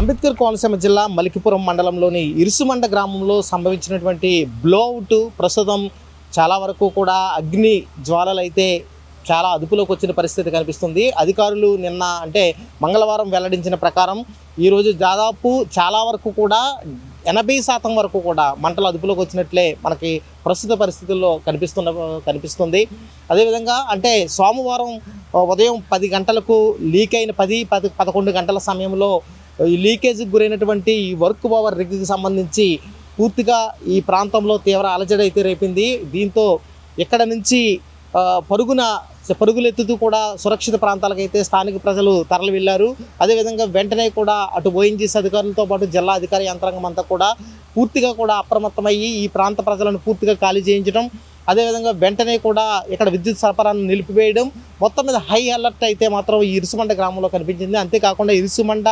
అంబేద్కర్ కోనసీమ జిల్లా మలికిపురం మండలంలోని ఇరుసుమండ గ్రామంలో సంభవించినటువంటి బ్లోఅవుట్ ప్రస్తుతం చాలా వరకు కూడా అగ్ని జ్వాలలు అయితే చాలా అదుపులోకి వచ్చిన పరిస్థితి కనిపిస్తుంది. అధికారులు నిన్న అంటే మంగళవారం వెల్లడించిన ప్రకారం ఈరోజు దాదాపు చాలా వరకు కూడా ఎనభై శాతం వరకు కూడా మంటలు అదుపులోకి వచ్చినట్లే మనకి ప్రస్తుత పరిస్థితుల్లో కనిపిస్తున్న కనిపిస్తుంది. అదేవిధంగా అంటే సోమవారం ఉదయం పది గంటలకు లీక్ అయిన పది పది పదకొండు గంటల సమయంలో ఈ లీకేజ్కి గురైనటువంటి ఈ వర్క్ పవర్ రిగ్కి సంబంధించి పూర్తిగా ఈ ప్రాంతంలో తీవ్ర అలజడి అయితే రేపింది. దీంతో ఇక్కడ నుంచి పరుగున పరుగులెత్తుతూ కూడా సురక్షిత ప్రాంతాలకైతే స్థానిక ప్రజలు తరలి వెళ్ళారు. అదేవిధంగా వెంటనే కూడా అటు ఓఎన్జీసీ అధికారులతో పాటు జిల్లా అధికార యంత్రాంగం అంతా కూడా పూర్తిగా కూడా అప్రమత్తమయ్యి ఈ ప్రాంత ప్రజలను పూర్తిగా ఖాళీ చేయించడం అదేవిధంగా వెంటనే కూడా ఇక్కడ విద్యుత్ సరఫరాను నిలిపివేయడం మొత్తం మీద హై అలర్ట్ అయితే మాత్రం ఈ ఇరుసుమండ గ్రామంలో కనిపించింది. అంతేకాకుండా ఇరుసుమండ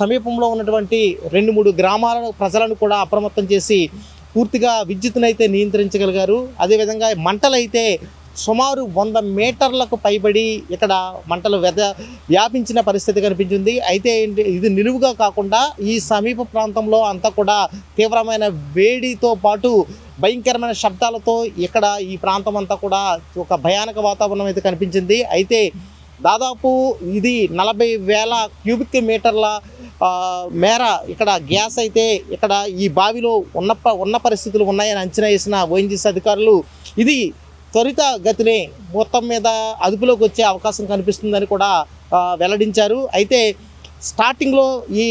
సమీపంలో ఉన్నటువంటి రెండు మూడు గ్రామాల ప్రజలను కూడా అప్రమత్తం చేసి పూర్తిగా విద్యుత్తునైతే నియంత్రించగలిగారు. అదేవిధంగా మంటలైతే సుమారు వంద మీటర్లకు పైబడి ఇక్కడ మంటలు వెద వ్యాపించిన పరిస్థితి కనిపించింది. అయితే ఏంటి ఇది నిలువుగా కాకుండా ఈ సమీప ప్రాంతంలో అంతా కూడా తీవ్రమైన వేడితో పాటు భయంకరమైన శబ్దాలతో ఇక్కడ ఈ ప్రాంతం అంతా కూడా ఒక భయానక వాతావరణం అయితే కనిపించింది. అయితే దాదాపు ఇది నలభై వేల క్యూబిక్ మీటర్ల మేర ఇక్కడ గ్యాస్ అయితే ఇక్కడ ఈ బావిలో ఉన్న ఉన్న పరిస్థితులు ఉన్నాయని అంచనా వేసిన ఓఎన్జీసీ అధికారులు. ఇది త్వరిత గతినే మొత్తం మీద అదుపులోకి వచ్చే అవకాశం కనిపిస్తుందని కూడా వెల్లడించారు. అయితే స్టార్టింగ్లో ఈ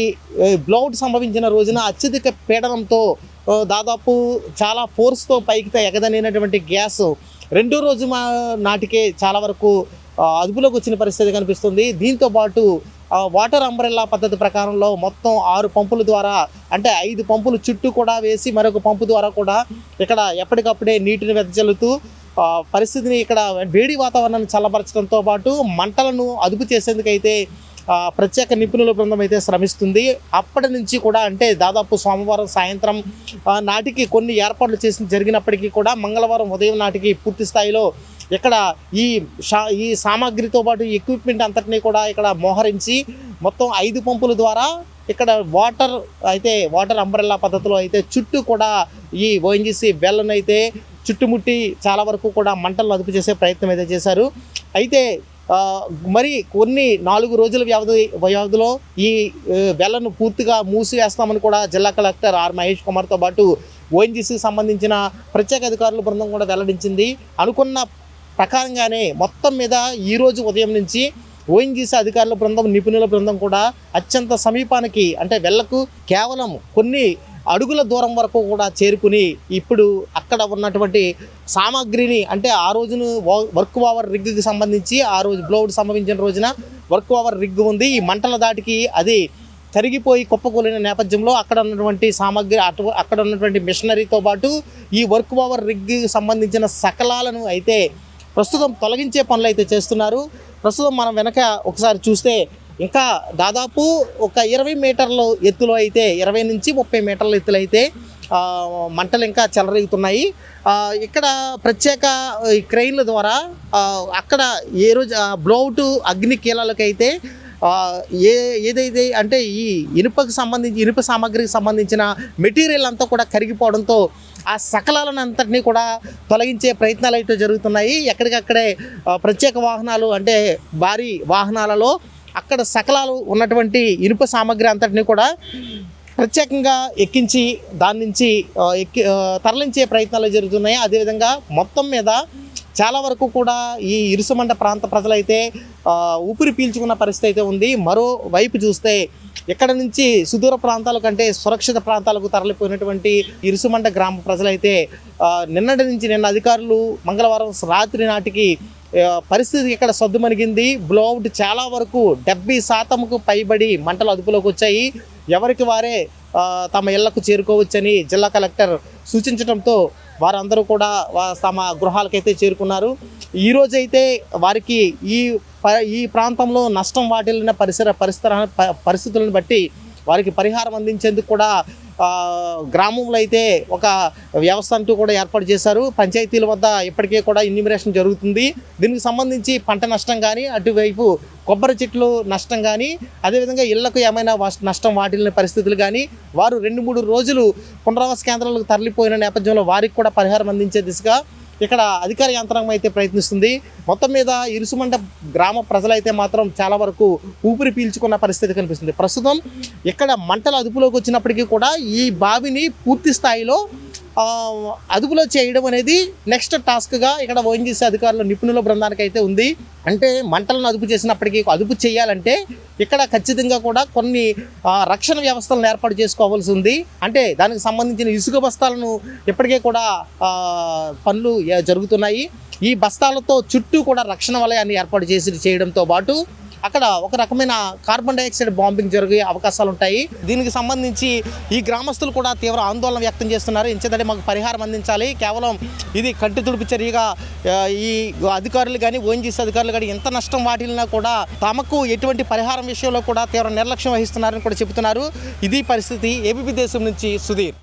బ్లౌడ్ సంభవించిన రోజున అత్యధిక పీడనంతో దాదాపు చాలా ఫోర్స్తో పైకి ఎగదనైనటువంటి గ్యాస్ రెండో రోజు మా నాటికే చాలా వరకు అదుపులోకి వచ్చిన పరిస్థితి కనిపిస్తుంది. దీంతో పాటు వాటర్ అంబ్రెల్లా పద్ధతి ప్రకారంలో మొత్తం ఆరు పంపుల ద్వారా అంటే ఐదు పంపులు చుట్టూ కూడా వేసి మరొక పంపు ద్వారా కూడా ఇక్కడ ఎప్పటికప్పుడే నీటిని వెదజల్లుతూ పరిస్థితిని ఇక్కడ వేడి వాతావరణాన్ని చల్లబరచడంతో పాటు మంటలను అదుపు చేసేందుకైతే ప్రత్యేక నిపుణుల బృందం అయితే శ్రమిస్తుంది. అప్పటి నుంచి కూడా అంటే దాదాపు సోమవారం సాయంత్రం నాటికి కొన్ని ఏర్పాట్లు చేసి జరిగినప్పటికీ కూడా మంగళవారం ఉదయం నాటికి పూర్తి స్థాయిలో ఇక్కడ ఈ షా ఈ సామాగ్రితో పాటు ఎక్విప్మెంట్ అంతటినీ కూడా ఇక్కడ మోహరించి మొత్తం ఐదు పంపుల ద్వారా ఇక్కడ వాటర్ అయితే వాటర్ అంబ్రెల్లా పద్ధతిలో అయితే చుట్టూ కూడా ఈ ఓఎన్జీసీ బెల్లను అయితే చుట్టుముట్టి చాలా వరకు కూడా మంటలను అదుపు చేసే ప్రయత్నం అయితే చేశారు. అయితే మరి కొన్ని నాలుగు రోజుల వ్యవధి వ్యవధిలో ఈ వెళ్ళను పూర్తిగా మూసివేస్తామని కూడా జిల్లా కలెక్టర్ ఆర్ మహేష్ కుమార్తో పాటు ఓఎన్జీసీకి సంబంధించిన ప్రత్యేక అధికారుల బృందం కూడా వెల్లడించింది. అనుకున్న ప్రకారంగానే మొత్తం మీద ఈరోజు ఉదయం నుంచి ఓఎన్జీసీ అధికారుల బృందం నిపుణుల బృందం కూడా అత్యంత సమీపానికి అంటే వెళ్ళకు కేవలం కొన్ని అడుగుల దూరం వరకు కూడా చేరుకుని ఇప్పుడు అక్కడ ఉన్నటువంటి సామాగ్రిని అంటే ఆ రోజును వర్క్ ఓవర్ రిగ్కి సంబంధించి ఆ రోజు బ్లౌడ్ సంభవించిన రోజున వర్క్ ఓవర్ రిగ్ ఉంది. ఈ మంటల దాటికి అది కరిగిపోయి కుప్పకూలిన నేపథ్యంలో అక్కడ ఉన్నటువంటి సామాగ్రి అటు అక్కడ ఉన్నటువంటి మిషనరీతో పాటు ఈ వర్క్ ఓవర్ రిగ్కి సంబంధించిన సకలాలను అయితే ప్రస్తుతం తొలగించే పనులు అయితే చేస్తున్నారు. ప్రస్తుతం మనం వెనక ఒకసారి చూస్తే ఇంకా దాదాపు ఒక ఇరవై మీటర్లు ఎత్తులో అయితే ఇరవై నుంచి ముప్పై మీటర్ల ఎత్తులైతే అయితే మంటలు ఇంకా చెలరేగుతున్నాయి. ఇక్కడ ప్రత్యేక ఈ క్రెయిన్ల ద్వారా అక్కడ ఏ రోజు బ్లౌట్ అగ్ని కీలాలకైతే ఏ ఏదైతే అంటే ఈ ఇనుపకు సంబంధించి ఇనుప సామాగ్రికి సంబంధించిన మెటీరియల్ అంతా కూడా కరిగిపోవడంతో ఆ సకలాలను అంతటినీ కూడా తొలగించే ప్రయత్నాలు అయితే జరుగుతున్నాయి. ఎక్కడికక్కడే ప్రత్యేక వాహనాలు అంటే భారీ వాహనాలలో అక్కడ సకలాలు ఉన్నటువంటి ఇనుప సామాగ్రి అంతటిని కూడా ప్రత్యేకంగా ఎక్కించి దాని నుంచి ఎక్కి తరలించే ప్రయత్నాలు జరుగుతున్నాయి. అదేవిధంగా మొత్తం మీద చాలా వరకు కూడా ఈ ఇరుసుమండ ప్రాంత ప్రజలైతే ఊపిరి పీల్చుకున్న పరిస్థితి అయితే ఉంది. మరోవైపు చూస్తే ఇక్కడ నుంచి సుదూర ప్రాంతాల కంటే సురక్షిత ప్రాంతాలకు తరలిపోయినటువంటి ఇరుసుమండ గ్రామ ప్రజలైతే నిన్నటి నుంచి నిన్న అధికారులు మంగళవారం రాత్రి నాటికి పరిస్థితి ఇక్కడ సద్దుమణిగింది బ్లోఅవుట్ చాలా వరకు డెబ్బై శాతంకు పైబడి మంటలు అదుపులోకి వచ్చాయి. ఎవరికి వారే తమ ఇళ్ళకు చేరుకోవచ్చని జిల్లా కలెక్టర్ సూచించడంతో వారందరూ కూడా తమ గృహాలకైతే చేరుకున్నారు. ఈ రోజైతే వారికి ఈ ప- ఈ ప్రాంతంలో నష్టం వాటిల్లిన పరిసర పరిసర ప- పరిస్థితులను బట్టి వారికి పరిహారం అందించేందుకు కూడా గ్రామంలో అయితే ఒక వ్యవస్థ అంటూ కూడా ఏర్పాటు చేశారు. పంచాయతీల వద్ద ఇప్పటికే కూడా ఇన్యూమినేషన్ జరుగుతుంది. దీనికి సంబంధించి పంట నష్టం కానీ అటువైపు కొబ్బరి చెట్లు నష్టం కానీ అదేవిధంగా ఇళ్ళకు ఏమైనా నష్టం వాటిల్లిన పరిస్థితులు కానీ వారు రెండు మూడు రోజులు పునరావాస కేంద్రాలకు తరలిపోయిన నేపథ్యంలో వారికి కూడా పరిహారం అందించే దిశగా ఇక్కడ అధికార యంత్రాంగం అయితే ప్రయత్నిస్తుంది. మొత్తం మీద ఇరుసుమండ గ్రామ ప్రజలైతే మాత్రం చాలా వరకు ఊపిరి పీల్చుకున్న పరిస్థితి కనిపిస్తుంది. ప్రస్తుతం ఇక్కడ మంటలు అదుపులోకి వచ్చినప్పటికీ కూడా ఈ బావిని పూర్తి స్థాయిలో అదుపులో చేయడం అనేది నెక్స్ట్ టాస్క్గా ఇక్కడ ఓఎన్జీసీ అధికారుల నిపుణుల బృందానికి అయితే ఉంది. అంటే మంటలను అదుపు చేసినప్పటికీ అదుపు చేయాలంటే ఇక్కడ ఖచ్చితంగా కూడా కొన్ని రక్షణ వ్యవస్థలను ఏర్పాటు చేసుకోవాల్సి ఉంది. అంటే దానికి సంబంధించిన ఇసుక బస్తాలను ఇప్పటికే కూడా పనులు జరుగుతున్నాయి. ఈ బస్తాలతో చుట్టూ కూడా రక్షణ వలయాన్ని ఏర్పాటు చేసి చేయడంతో పాటు అక్కడ ఒక రకమైన కార్బన్ డైఆక్సైడ్ బాంబింగ్ జరిగే అవకాశాలు ఉంటాయి దీనికి సంబంధించి ఈ గ్రామస్తులు కూడా తీవ్ర ఆందోళన వ్యక్తం చేస్తున్నారు. ఇంచేదంటే మాకు పరిహారం అందించాలి. కేవలం ఇది కంటి తుడుపు చర్యగా ఈ అధికారులు కానీ ఓఎన్జీసీ అధికారులు కానీ ఎంత నష్టం వాటిల్లినా కూడా తమకు ఎటువంటి పరిహారం విషయంలో కూడా తీవ్ర నిర్లక్ష్యం వహిస్తున్నారని కూడా చెబుతున్నారు. ఇది పరిస్థితి ఏబీపీ దేశం నుంచి సుధీర్.